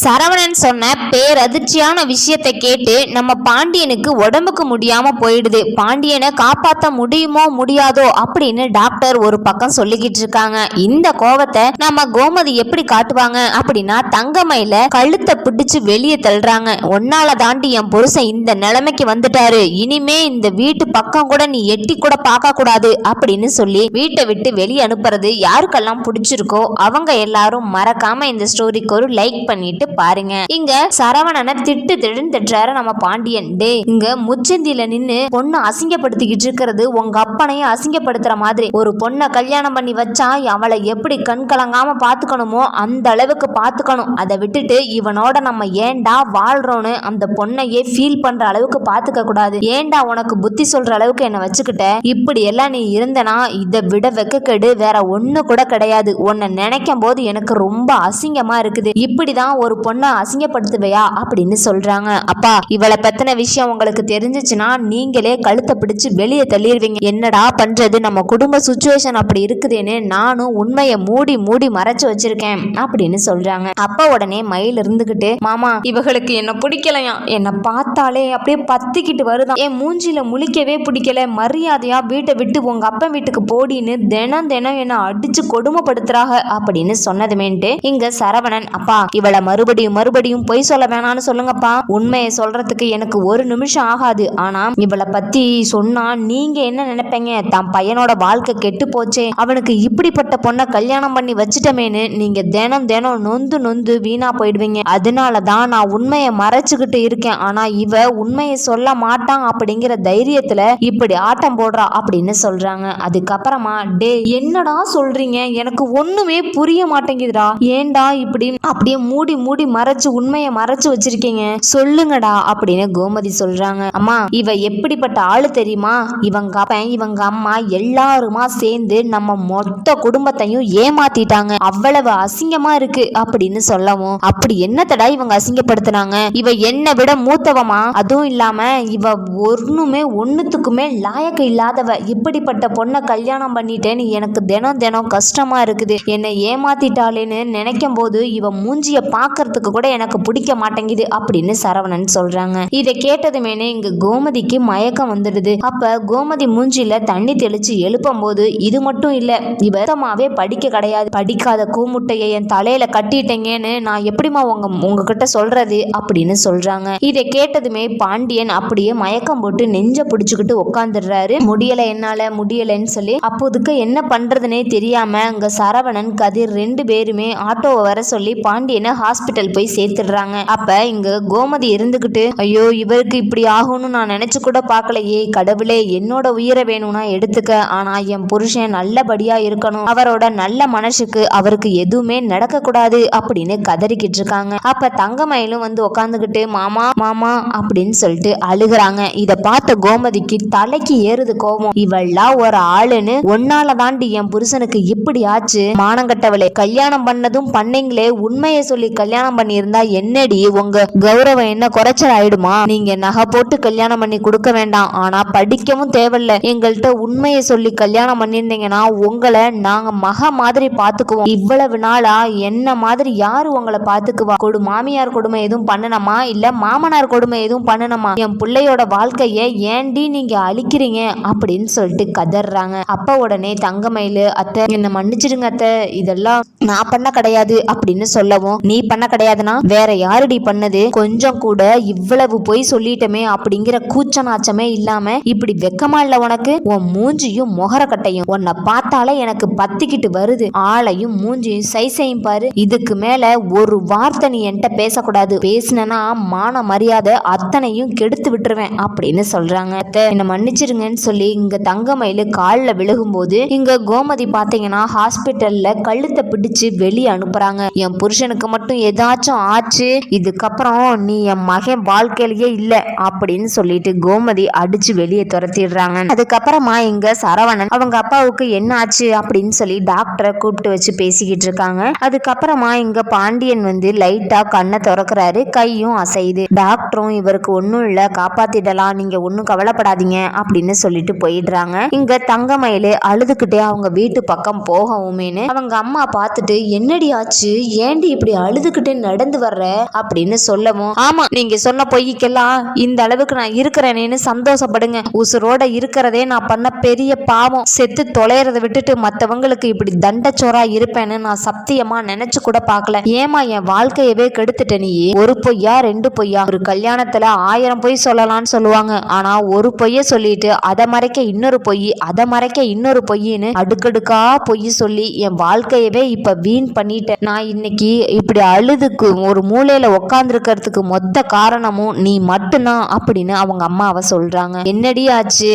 சரவணன் சொன்ன பேரதிர்ச்சியான விஷயத்தை கேட்டு நம்ம பாண்டியனுக்கு உடம்புக்கு முடியாம போயிடுது. பாண்டியனை காப்பாத்த முடியுமோ முடியாதோ அப்படின்னு டாக்டர் ஒரு பக்கம் சொல்லிக்கிட்டு இருக்காங்க. இந்த கோவத்தை நம்ம கோமதி எப்படி காட்டுவாங்க அப்படின்னா தங்கமையில கழுத்தை பிடிச்சு வெளியே தள்ளுறாங்க. ஒன்னால தாண்டி என் புருஷன் இந்த நிலைமைக்கு வந்துட்டாரு. இனிமே இந்த வீட்டு பக்கம் கூட நீ எட்டி கூட பார்க்க கூடாது அப்படின்னு சொல்லி வீட்டை விட்டு வெளியே அனுப்புறது யாருக்கெல்லாம் பிடிச்சிருக்கோ அவங்க எல்லாரும் மறக்காம இந்த ஸ்டோரிக்கு ஒரு லைக் பண்ணிட்டு பாருங்க. இங்க சரவணனை திட்டு திடுன்னு திட்டுறாரு நம்ம பாண்டியன். டே இங்க முச்சந்தியில நின்னு பொண்ணு அசிங்கப்படுத்திக்கிட்டு இருக்கிறது உங்க அப்பனையும் அசிங்கப்படுத்துற மாதிரி. ஒரு பொண்ணை கல்யாணம் பண்ணி வச்சா அவளை எப்படி கண் கலங்காம பாத்துக்கணுமோ அந்த அளவுக்கு பாத்துக்கணும். அதை விட்டுட்டு இவனோட நம்ம ஏன்டா வாழ்றோன்னு அந்த பொண்ணையே ஃபீல் பண்ற அளவுக்கு பாத்துக்க கூடாது. ஏன்டா உனக்கு புத்தி சொல்ற அளவுக்கு என்ன வச்சுக்கிட்ட? இப்படி எல்லாம் நீ இருந்தனா இதை விட வெக்கக்கெடு வேற ஒண்ணு கூட கிடையாது. உன்னை நினைக்கும் போது எனக்கு ரொம்ப அசிங்கமா இருக்குது. இப்படிதான் ஒரு பொண்ணை அசிங்கப்படுத்துவையா அப்படின்னு சொல்றாங்க. அப்பா இவளை பத்தின விஷயம் உங்களுக்கு தெரிஞ்சிச்சுன்னா நீங்களே கழுத்தை பிடிச்சு வெளியே தள்ளிடுவீங்க என்னடா பண்றது? நம்ம குடும்ப சுச்சுவேஷன் அப்படி இருக்குதுன்னு நானும் உண்மையை மூடி மூடி மறைச்சு வச்சிருக்கேன் அப்படின்னு சொல்றாங்க. அப்பா உடனே மயில் இருந்துகிட்டு மாமா இவங்களுக்கு என்ன பிடிக்கலையா? என்னை பார்த்தாலே அப்படியே பத்திக்கிட்டு வருதான். என் மூஞ்சில முழிக்கவே பிடிக்கல. மரியாதையா வீட்டை விட்டு உங்க அப்பா வீட்டுக்கு போடின்னு தினம் தினம் என்ன அடிச்சு கொடுமைப்படுத்துறாங்க அப்படின்னு சொன்னதுமேன்ட்டு இங்க சரவணன் அப்பா இவளை மறுபடியும் மறுபடியும் பொய் சொல்ல வேணாம்னு சொல்லுங்கப்பா. உண்மையை சொல்றதுக்கு எனக்கு ஒரு நிமிஷம் ஆகாது. ஆனா இவளை பத்தி சொன்னா நீங்க என்ன நினைப்பீங்க? தான் பையனோட வாழ்க்கை கெட்டு போச்சே. அவனுக்கு இப்படிப்பட்ட பொண்ணை கல்யாணம் பண்ணி வச்சிட்டமேன்னு நீங்க தினம் தினம் நொந்து நொந்து வீணா போயிடுவீங்க. அதனால தான் நான் உண்மையை மறைச்சுக்கிட்டு இருக்கேன். ஆனா இவ உண்மையை சொல்ல மாட்டான் அப்படிங்கிற தைரியத்துல இப்படி ஆட்டம் போடுறா அப்படின்னு சொல்றாங்க. அதுக்கப்புறமா டே என்னடா சொல்றீங்க? எனக்கு ஒண்ணுமே புரிய மாட்டேங்குதுடா. ஏன்டா இப்படி அப்படியே மூடி மூடி மறைச்சு உண்மையை மறைச்சு வச்சிருக்கீங்க. சொல்லுங்கடா அப்படின்னு கோமதி சொல்றாங்க. அம்மா இவ எப்படிப்பட்ட ஆளு தெரியுமா? இவங்க அப்பன் இவங்க அம்மா எல்லாருமா சேர்ந்து நம்ம மொத்த குடும்பத்தையும் ஏமாத்திட்டாங்க. அவ்வளவு அசிங்கமா இருக்கு அப்படின்னு சொல்லவும். அப்படி என்னத்தடா இவங்க அசிங்கப்படுத்துனாங்க? இவ என்னை விட மூத்தவமா? அதுவும் இல்லாம இவ ஒண்ணுமே ஒண்ணுத்துக்குமே லாயக்கு இல்லாதவ. இப்படிப்பட்ட பொண்ணை கல்யாணம் பண்ணிட்டேன்னு எனக்கு தினம் தினம் கஷ்டமா இருக்குது. என்னை ஏமாத்திட்டாளேன்னு நினைக்கும் போது இவ மூஞ்சிய பார்க்கறதுக்கு கூட எனக்கு பிடிக்க மாட்டேங்குது அப்படின்னு சரவணன் சொல்றாங்க. இதை கேட்டதுமேனே இங்க கோமதிக்கு மயக்கம் வந்துடுது. அப்ப கோமதி மூஞ்சில தண்ணி தெளிச்சு எழுப்பும் போது இது மட்டும் இல்ல இவரமாவே படிக்க கிடையாது. படிக்காத கூமுட்டையை என் தலையில கட்டிட்டீங்கன்னு நான் எப்படிமா உங்க உங்ககிட்ட சொல்றது அப்படின்னு சொல்றாங்க. இதை கேட்டதுமே பாண்டியன் அப்படியே மயக்கம் போட்டு நெஞ்ச பிடிச்சுக்கிட்டு உட்காந்துடுறாரு முடியல என்னால முடியலன்னு சொல்லி அப்போதுக்கு என்ன பண்றதுனே தெரியாம அங்க சரவணன் கதிர் ரெண்டு பேருமே ஆட்டோவை வர சொல்லி பாண்டியனை ஹாஸ்பிட்டல் ஹாஸ்பிட்டல் போய் சேர்த்துடுறாங்க. அப்ப இங்க கோமதி இருந்துகிட்டு ஐயோ இவருக்கு இப்படி ஆகும்னு நான் நினைச்சு கூட பார்க்கலையே. கடவுளே என்னோட உயிரை வேணும்னா எடுத்துக்க. ஆனா என் புருஷன் நல்லபடியா இருக்கணும். அவரோட நல்ல மனசுக்கு அவருக்கு எதுவுமே நடக்க கூடாது அப்படின்னு கதறிக்கிட்டு இருக்காங்க. அப்ப தங்கமயிலும் வந்து உட்காந்துக்கிட்டு மாமா மாமா அப்படின்னு சொல்லிட்டு அழுகுறாங்க. இத பார்த்த கோமதிக்கு தலைக்கு ஏறுது கோபம். இவள்லாம் ஒரு ஆளுன்னு ஒன்னால தாண்டி என் புருஷனுக்கு இப்படி ஆச்சு மானங்கட்டவளே கல்யாணம் பண்ணதும் பண்ணீங்களே. உண்மையை சொல்லி கல்யாணம் கல்யாணம் பண்ணியிருந்தா என்னடி உங்க கௌரவம் என்ன குறைச்சல் ஆயிடுமா நீங்க நகை போட்டு கல்யாணம் பண்ணி கொடுக்க வேண்டாம். ஆனா படிக்கவும் தேவையில்ல. எங்கள்கிட்ட உண்மையை சொல்லி கல்யாணம் பண்ணியிருந்தீங்கன்னா உங்களை நாங்க மக மாதிரி பாத்துக்குவோம் இவ்வளவு நாளா என்ன மாதிரி யாரு உங்களை பாத்துக்குவா கொடு மாமியார் கொடுமை எதுவும் பண்ணணுமா இல்ல மாமனார் கொடுமை எதுவும் பண்ணணுமா என் பிள்ளையோட வாழ்க்கைய ஏண்டி நீங்க அழிக்கிறீங்க? அப்படின்னு சொல்லிட்டு கதறாங்க. அப்ப உடனே தங்கமயிலு அத்தை என்ன மன்னிச்சிடுங்க அத்தை. இதெல்லாம் நான் பண்ண கிடையாது அப்படின்னு சொல்லவும் நீ பண்ண கிடையாதுன்னா வேற யாருடி பண்ணது? கொஞ்சம் கூட இவ்வளவு பொய் சொல்லிட்டமே அப்படிங்கிற கூச்ச நாச்சமே இல்லாம இப்படி வெக்கமா இல்ல உனக்கு? உன் மூஞ்சியும் முகரக்கட்டையும் உன்னை பார்த்தாலே எனக்கு பத்திக்கிட்டு வருது. ஆளையும் மூஞ்சியும் சைசையும் பாரு. இதுக்கு மேல ஒரு வார்த்தை நீ என்கிட்ட பேசக்கூடாது. பேசினா மான மரியாதை அத்தனையும் கெடுத்து விட்டுருவேன் அப்படின்னு சொல்றாங்க. அத்தை, மன்னிச்சிருங்கன்னு சொல்லி இங்க தங்கமயிலு காலில் விழுகும்போது இங்க கோமதி பாத்தீங்கன்னா ஹாஸ்பிட்டல்ல கழுத்தை பிடிச்சு வெளியே அனுப்புறாங்க. என் புருஷனுக்கு மட்டும் ஏதாச்சும் ஆச்சு இதுக்கப்புறம் நீ என் மகன் வாழ்க்கையிலேயே இல்லை அப்படின்னு சொல்லிட்டு கோமதி அடிச்சு வெளியே துரத்திடுறாங்க. அதுக்கப்புறமா இங்க சரவணன் அவங்க அப்பாவுக்கு என்ன ஆச்சு அப்படின்னு சொல்லி டாக்டரை கூப்பிட்டு வச்சு பேசிக்கிட்டு இருக்காங்க. அதுக்கப்புறமா இங்க பாண்டியன் வந்து லைட்டா கண்ணை திறக்கிறாரு கையும் அசையுது. டாக்டரும் இவருக்கு ஒன்றும் இல்லை காப்பாத்திடலாம் நீங்க ஒன்றும் கவலைப்படாதீங்க அப்படின்னு சொல்லிட்டு போயிடுறாங்க. இங்க தங்கமயிலு அழுதுகிட்டே அவங்க வீட்டு பக்கம் போகவுமேனு அவங்க அம்மா பார்த்துட்டு என்னடி ஆச்சு? ஏண்டி இப்படி அழுதுகிட்டு அழுதுகிட்டு நடந்து வர்ற அப்படின்னு சொல்லவும் ஆமா நீங்க சொன்ன பொய்க்கெல்லாம் இந்த அளவுக்கு நான் இருக்கிறேனேன்னு சந்தோஷப்படுங்க. உசுரோட இருக்கிறதே நான் பண்ண பெரிய பாவம். செத்து தொலைறத விட்டுட்டு மத்தவங்களுக்கு இப்படி தண்டச்சோரா இருப்பேன்னு நான் சத்தியமா நினைச்சு கூட பார்க்கல. ஏமா என் வாழ்க்கையவே கெடுத்துட்ட நீ? ஒரு பொய்யா ரெண்டு பொய்யா? ஒரு கல்யாணத்துல ஆயிரம் பொய் சொல்லலாம்னு சொல்லுவாங்க. ஆனா ஒரு பொய்ய சொல்லிட்டு அதை மறைக்க இன்னொரு பொய் அதை மறைக்க இன்னொரு பொய்ன்னு அடுக்கடுக்கா பொய் சொல்லி என் வாழ்க்கையவே இப்ப வீண் பண்ணிட்டேன். நான் இன்னைக்கு இப்படி அழுதுக்கு ஒரு மூலையில உட்காந்துருக்கிறதுக்கு மொத்த காரணமும் நீ மட்டும்தான் அப்படின்னு அவங்க அம்மாவை சொல்றாங்க. என்னடி ஆச்சு?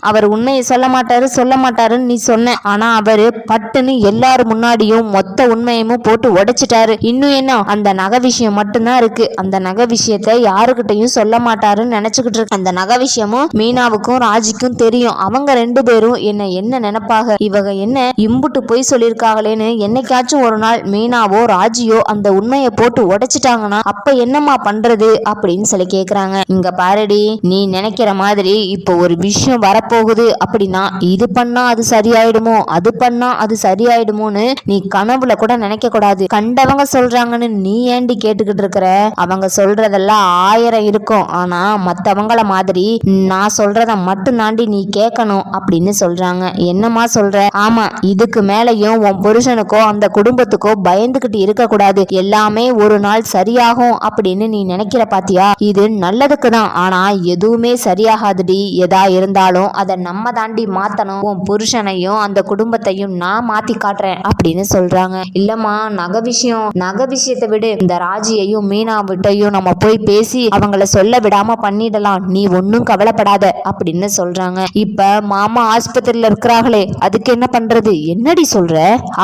அவர் உண்மையை சொல்ல மாட்டாரு சொல்ல மாட்டாருன்னு நீ சொன்ன. ஆனா அவரு பட்டுன்னு எல்லாரும் முன்னாடியும் மொத்த உண்மையமும் போட்டு உடைச்சிட்டாரு. இன்னும் என்ன? அந்த நகை விஷயம் மட்டும்தான் இருக்கு. அந்த நகை விஷயத்த யாருக்கிட்டையும் சொல்ல மாட்டாருன்னு நினைச்சுக்கிட்டு இருக்கு. அந்த நகை விஷயமும் மீனாவுக்கும் ராஜிக்கும் தெரியும். அவங்க ரெண்டு பேரும் என்ன என்ன நினைப்பாக? இவங்க என்ன இம்புட்டு பொய் சொல்லியிருக்காங்களேன்னு என்னைக்காச்சும் ஒரு நாள் மீனாவோ ராஜியோ அந்த உண்மை உண்மையை போட்டு உடைச்சிட்டாங்கன்னா அப்ப என்னம்மா பண்றது அப்படின்னு சொல்லி கேக்குறாங்க. இங்க பாருடி நீ நினைக்கிற மாதிரி இப்போ ஒரு விஷயம் வரப்போகுது அப்படின்னா இது பண்ணா அது சரியாயிடுமோ அது பண்ணா அது சரியாயிடுமோன்னு நீ கனவுல கூட நினைக்க கூடாது. கண்டவங்க சொல்றாங்கன்னு நீ ஏண்டி கேட்டுக்கிட்டு இருக்கிற? அவங்க சொல்றதெல்லாம் ஆயிரம் இருக்கும். ஆனா மத்தவங்கள மாதிரி நான் சொல்றத மட்டும் தாண்டி நீ கேட்கணும் அப்படின்னு சொல்றாங்க. என்னம்மா சொல்ற? ஆமா இதுக்கு மேலயும் உன் புருஷனுக்கோ அந்த குடும்பத்துக்கோ பயந்துகிட்டு இருக்க கூடாது எல்லாமே ஒரு நாள் சரியாகும் அப்படின்னு நீ நினைக்கிற பாத்தியா? இது நல்லதுக்கு தான் ஆனா எதுவுமே சரியாகாதுடி. எதா இருந்தாலும் அதை நம்ம தாண்டி மாத்தணும். உன் புருஷனையும் அந்த குடும்பத்தையும் நான் மாத்தி காட்டுறேன் அப்படின்னு சொல்றாங்க. இல்லம்மா நகை விஷயம். நகை விஷயத்தை விடு. இந்த ராஜியையும் மீனா விட்டையும் நம்ம போய் பேசி அவங்கள சொல்ல விடாம பண்ணிடலாம். நீ ஒன்னும் கவலைப்படாத அப்படின்னு சொல்றாங்க. இப்ப மாமா ஆஸ்பத்திரியில இருக்கிறாங்களே அதுக்கு என்ன பண்றது? என்னடி சொல்ற?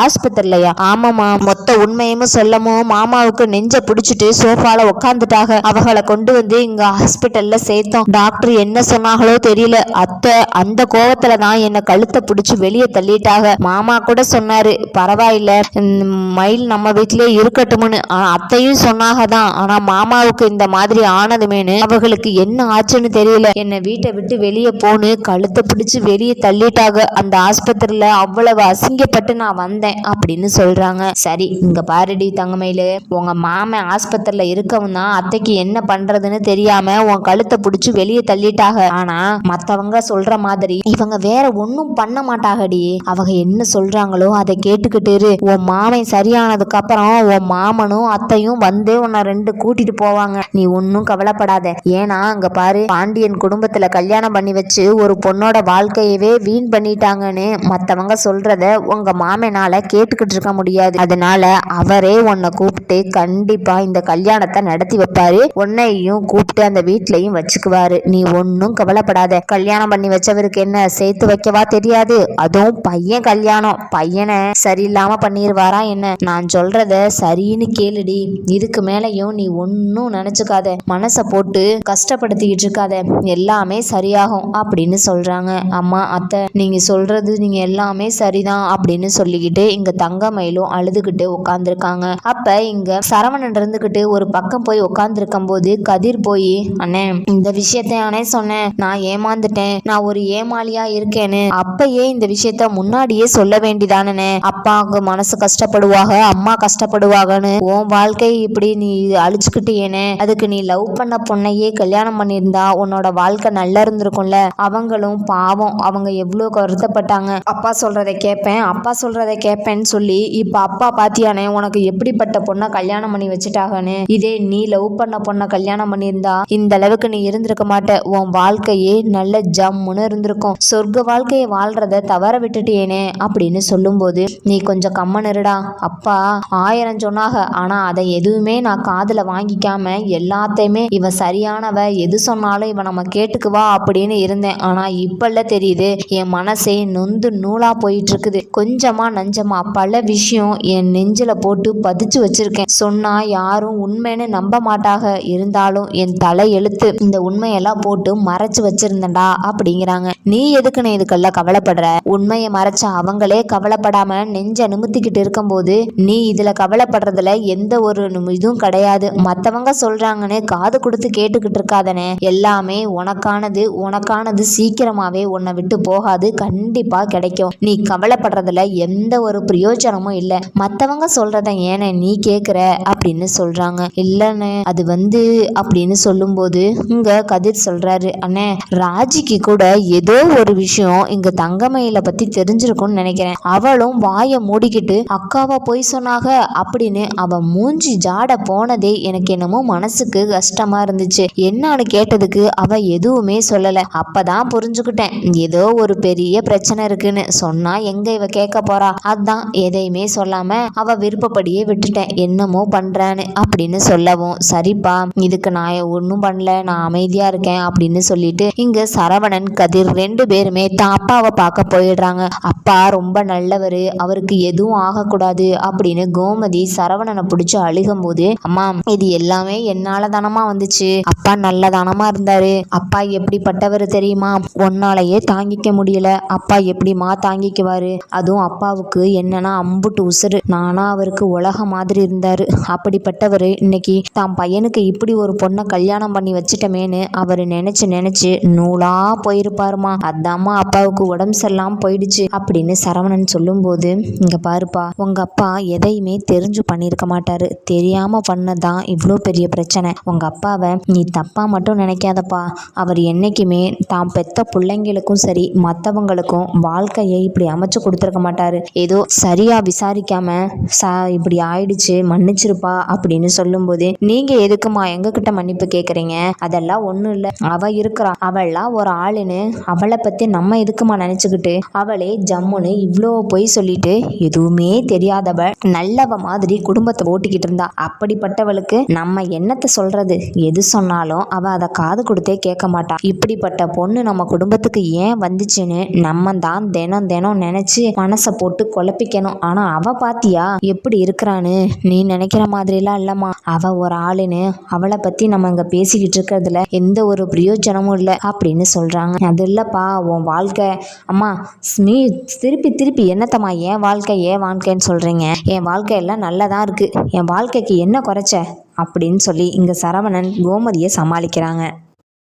ஆஸ்பத்திரிலையா? ஆமாமா மொத்த உண்மையும் சொல்லமும் மாமாவுக்கு நெஞ்ச பிடிச்சிட்டு சோஃபால உட்காந்துட்டாக அவங்கள கொண்டு வந்து இங்க ஹாஸ்பிட்டல்ல சேர்த்தோம். டாக்டர் என்ன சொன்னாங்களோ தெரியல. அத்தை அந்த கோவத்துல தான் என்ன கழுத்தை பிடிச்சி வெளியே தள்ளிட்டாக மாமா கூட சொன்னாரு பரவாயில்ல இந்த மயில் நம்ம வீட்டிலே இருக்கட்டும்னு. அத்தையும் சொன்னாக தான். ஆனா மாமாவுக்கு இந்த மாதிரி ஆனதுமேனு அவர்களுக்கு என்ன ஆச்சுன்னு தெரியல. என்னை வீட்டை விட்டு வெளியே போன்னு கழுத்தை பிடிச்சி வெளியே தள்ளிட்டாக அந்த ஆஸ்பத்திரியில அவ்வளவு அசிங்கப்பட்டு நான் வந்தேன் அப்படின்னு சொல்றாங்க. சரி இங்க பாருடி தங்கமயிலு. உங்க மாமன் ஆஸ்பத்திரியில இருக்கவும் தான் அத்தைக்கு என்ன பண்றதுன்னு தெரியாம உன் கழுத்தை பிடிச்சி வெளியே தள்ளிட்டாக ஆனா மத்தவங்க சொல்ற மாதிரி இவங்க வேற ஒன்றும் பண்ண மாட்டாகடி அவங்க என்ன சொல்றாங்களோ அதை கேட்டுக்கிட்டு இரு. உன் மாமன் சரியானதுக்கு அப்புறம் உன் மாமனும் அத்தையும் வந்து உன்னை ரெண்டு கூட்டிட்டு போவாங்க. நீ ஒன்றும் கவலைப்படாத. ஏன்னா அங்க பாரு பாண்டியன் குடும்பத்துல கல்யாணம் பண்ணி வச்சு ஒரு பொண்ணோட வாழ்க்கையவே வீண் பண்ணிட்டாங்கன்னு மத்தவங்க சொல்கிறத உங்க மாமனால கேட்டுக்கிட்டு இருக்க முடியாது. அதனால அவரே உன்னை கூப்பிட்டு கண்டிப்பா இந்த கல்யாணத்தை நடத்தி வைப்பாரு. உன்னையும் கூப்பிட்டு அந்த வீட்லயும் வச்சுக்குவாரு. நீ ஒன்றும் கவலைப்படாத. கல்யாணம் பண்ணி வச்சவருக்கு என்ன சேர்த்து வைக்கவா தெரியாது. அதுவும் பையன் கல்யாணம். பையனை சரியில்லாம பண்ணிடுவாரா என்ன? நான் சொல்றத சரின்னு கேளுடி. இதுக்கு மேலையும் நீ ஒன்றும் நினைச்சுக்காத. மனசை போட்டு கஷ்டப்படுத்திக்கிட்டு இருக்காத. எல்லாமே சரியாகும் அப்படின்னு சொல்றாங்க. அம்மா அத்தை நீங்க சொல்றது நீங்க எல்லாமே சரிதான் அப்படின்னு சொல்லிக்கிட்டு இங்க தங்கமயிலும் அழுதுகிட்டு உட்காந்துருக்காங்க அப்ப இங்க சரவணன் இருந்துகிட்டு ஒரு பக்கம் போய் உட்காந்துருக்கும் போது கதிர் போய் அண்ணே இந்த விஷயத்த அண்ணே சொன்னேன். நான் ஏமாந்துட்டேன். நான் ஒரு ஏமாளியா இருக்கேன்னு. அப்பயே இந்த விஷயத்த முன்னாடியே சொல்ல வேண்டிதானே அப்பாவுக்கு மனசு கஷ்டப்படுவாங்க அம்மா கஷ்டப்படுவாங்கன்னு உன் வாழ்க்கை இப்படி நீ அழிச்சுக்கிட்டேனே அதுக்கு நீ லவ் பண்ண பொண்ணையே கல்யாணம் பண்ணியிருந்தா உன்னோட வாழ்க்கை நல்லா இருந்திருக்கும்ல. அவங்களும் பாவம். அவங்க எவ்வளோ வருத்தப்பட்டாங்க. அப்பா சொல்றதை கேட்பேன் அப்பா சொல்றதை கேட்பேன்னு சொல்லி இப்ப அப்பா பாத்தியானே உனக்கு எப்படிப்பட்ட பொண்ணு கல்யாணம் பண்ணி வச்சுட்டாங்கன்னு இதே நீ லவ் பண்ண பொண்ணை கல்யாணம் பண்ணியிருந்தா இந்த அளவுக்கு நீ இருந்திருக்க மாட்ட. உன் வாழ்க்கையே நல்ல ஜம்முன்னு இருந்திருக்கும். சொர்க்க வாழ்க்கையை வாழ்றத தவற விட்டுட்டேனே அப்படின்னு சொல்லும்போது நீ கொஞ்சம் கம்மன் இருடா அப்பா ஆயிரம் சொன்னாக ஆனா அதை எதுவுமே நான் காதில் வாங்கிக்காம எல்லாத்தையுமே இவன் சரியானவ எது சொன்னாலும் இவன் நம்ம கேட்டுக்குவா அப்படின்னு இருந்தேன். ஆனா இப்பல்ல தெரியுது என் மனசே நொந்து நூலா போயிட்டு இருக்குது. கொஞ்சமா நஞ்சமா பல விஷயம் என் நெஞ்சில போட்டு பதிச்சு வச்சிருக்கேன் சொன்னா யாரும் உண்மைன்னு நம்ப மாட்டாக. இருந்தாலும் என் தலை எழுத்து இந்த உண்மையெல்லாம் போட்டு மறைச்சு வச்சிருந்தடா அப்படிங்கிறாங்க. நீ எதுக்குன்னு இதுக்கெல்லாம் கவலைப்படுற? உண்மையை மறைச்ச அவங்களே கவலைப்படாம நெஞ்ச நிமித்திக்கிட்டு இருக்கும்போது நீ இதுல கவலைப்படுறதுல எந்த ஒரு இதுவும் கிடையாது. மத்தவங்க சொல்றாங்கன்னு காது கொடுத்து கேட்டுக்கிட்டு இருக்காதனே. எல்லாமே உனக்கானது உனக்கானது சீக்கிரமாவே உன்னை விட்டு போகாது. கண்டிப்பா கிடைக்கும். நீ கவலைப்படுறதுல எந்த ஒரு பிரயோஜனமும் இல்லை. மத்தவங்க சொல்றத ஏன நீ கே கேட்குற அப்படின்னு சொல்றாங்க. இல்லைண்ணே அது வந்து அப்படின்னு சொல்லும்போது இங்க கதிர் சொல்றாரு அண்ணே ராஜிக்கு கூட ஏதோ ஒரு விஷயம் இங்க தங்கமயில பத்தி தெரிஞ்சிருக்கும்னு நினைக்கிறேன். அவளும் வாயை மூடிக்கிட்டு அக்காவா போய் சொன்னாக? அப்படின்னு அவ மூஞ்சி ஜாட போனதே எனக்கு என்னமோ மனசுக்கு கஷ்டமா இருந்துச்சு. என்னன்னு கேட்டதுக்கு அவ எதுவுமே சொல்லல. அப்பதான் புரிஞ்சுக்கிட்டேன் ஏதோ ஒரு பெரிய பிரச்சனை இருக்குன்னு. சொன்னா எங்க இவ கேட்க போறா? அதான் எதையுமே சொல்லாம அவ விருப்பப்படியே விட்டுட்டேன். என்னமோ பண்ணுறேன்னு அப்படின்னு சொல்லவும் சரிப்பா இதுக்கு நான் ஒன்றும் பண்ணல நான் அமைதியா இருக்கேன் அப்படின்னு சொல்லிட்டு இங்க சரவணன் கதிர் ரெண்டு பேருமே தான் அப்பாவை பார்க்க போயிடுறாங்க. அப்பா ரொம்ப நல்லவர் அவருக்கு எதுவும் ஆகக்கூடாது அப்படின்னு கோமதி சரவணனை பிடிச்சி அழுகும் போது அம்மா இது எல்லாமே என்னால தானமா வந்துச்சு. அப்பா நல்லதானமா இருந்தாரு. அப்பா எப்படிப்பட்டவர் தெரியுமா? ஒன்னாலேயே தாங்கிக்க முடியல. அப்பா எப்படிமா தாங்கிக்குவாரு? அதுவும் அப்பாவுக்கு என்னன்னா அம்புட்டு உசுறு. நானா அவருக்கு உலக மாதிரி இருந்தார். அப்படிப்பட்டவர் இன்னைக்கு தாம் பையனுக்கு இப்படி ஒரு பொண்ணை கல்யாணம் பண்ணி வச்சிட்டமேன்னு அவர் நினைச்சு நினைச்சு நூலா போயிருப்பாருமா. அதாம்மா அப்பாவுக்கு உடம்பு சரியில்லாம போயிடுச்சு அப்படின்னு சரவணன் சொல்லும்போது இங்க பாருப்பா உங்க அப்பா எதையுமே தெரிஞ்சு பண்ணியிருக்க மாட்டாரு. தெரியாம பண்ணதான் இவ்வளோ பெரிய பிரச்சனை. உங்க அப்பாவை நீ தப்பா மட்டும் நினைக்காதப்பா. அவர் என்னைக்குமே தாம் பெத்த பிள்ளைங்களுக்கும் சரி மற்றவங்களுக்கும் வாழ்க்கையை இப்படி அமைச்சு கொடுத்துருக்க மாட்டாரு. ஏதோ சரியா விசாரிக்காம ச இப்படி ஆயிடுச்சு. மன்னிச்சிருப்பா அப்படின்னு சொல்லும்போது நீங்க எதுக்குமா எங்ககிட்ட மன்னிப்பு கேட்குறீங்க அதெல்லாம் ஒன்றும் இல்லை. அவ இருக்கிறா. அவள்லாம் ஒரு ஆளுன்னு அவளை பத்தி நம்ம எதுக்குமா நினைச்சுக்கிட்டு அவளே ஜம்முன்னு இவ்வளோ பொய் சொல்லிட்டு எதுவுமே தெரியாதவ நல்லவ மாதிரி குடும்பத்தை ஓட்டிக்கிட்டு இருந்தா. அப்படிப்பட்டவளுக்கு நம்ம என்னத்தை சொல்றது? எது சொன்னாலும் அவ அதை காது கொடுத்தே கேட்க மாட்டா. இப்படிப்பட்ட பொண்ணு நம்ம குடும்பத்துக்கு ஏன் வந்துச்சுன்னு நம்ம தான் தினம் தினம் நினைச்சு மனசை போட்டு குழப்பிக்கணும். ஆனா அவ பாத்தியா? எப்படி இருக்கிறான்னு நீ நினைக்கிற மாதிரிலாம் இல்லம்மா. அவ ஒரு ஆளுன்னு அவளை பத்தி நம்ம இங்க பேசிக்கிட்டு இருக்கிறதுல எந்த ஒரு பிரயோஜனமும் இல்லை அப்படின்னு சொல்றாங்க. அது இல்லப்பா உன் வாழ்க்கை. அம்மா நீ திருப்பி திருப்பி என்னத்தம்மா என் வாழ்க்கை ஏன் வாழ்க்கைன்னு சொல்றீங்க? என் வாழ்க்கையெல்லாம் நல்லதா இருக்கு. என் வாழ்க்கைக்கு என்ன குறைச்ச? அப்படின்னு சொல்லி இங்க சரவணன் கோமதியை சமாளிக்கிறாங்க.